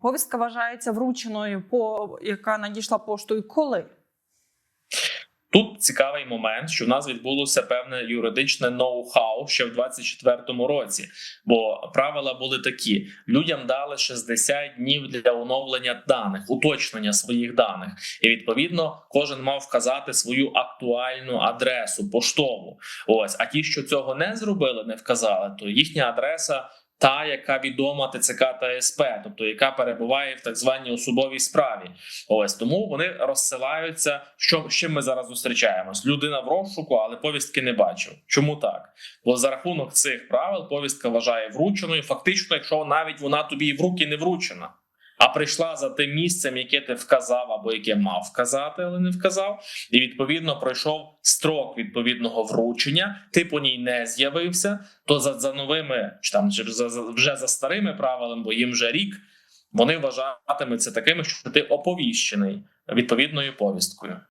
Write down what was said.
Повістка вважається врученою, по яка надійшла поштою. Коли? Тут цікавий момент, що в нас відбулося певне юридичне ноу-хау ще в 24-му році. Бо правила були такі: людям дали 60 днів для оновлення даних, уточнення своїх даних, і відповідно кожен мав вказати свою актуальну адресу поштову. Ось а ті, що цього не зробили, не вказали, то їхня адреса. Та, яка відома ТЦК та СП, тобто яка перебуває в так званій особовій справі, ось тому вони розсилаються. Що з чим ми зараз зустрічаємось? Людина в розшуку, але повістки не бачив. Чому так? Бо за рахунок цих правил повістка вважає врученою. Фактично, якщо навіть вона тобі в руки не вручена, а прийшла за тим місцем, яке ти вказав або яке мав вказати, але не вказав, і відповідно пройшов строк відповідного вручення. Ти по ній не з'явився. То за, за новими чи там за, за- вже за старими правилами, бо їм вже рік. Вони вважатимуться такими, що ти оповіщений відповідною повісткою.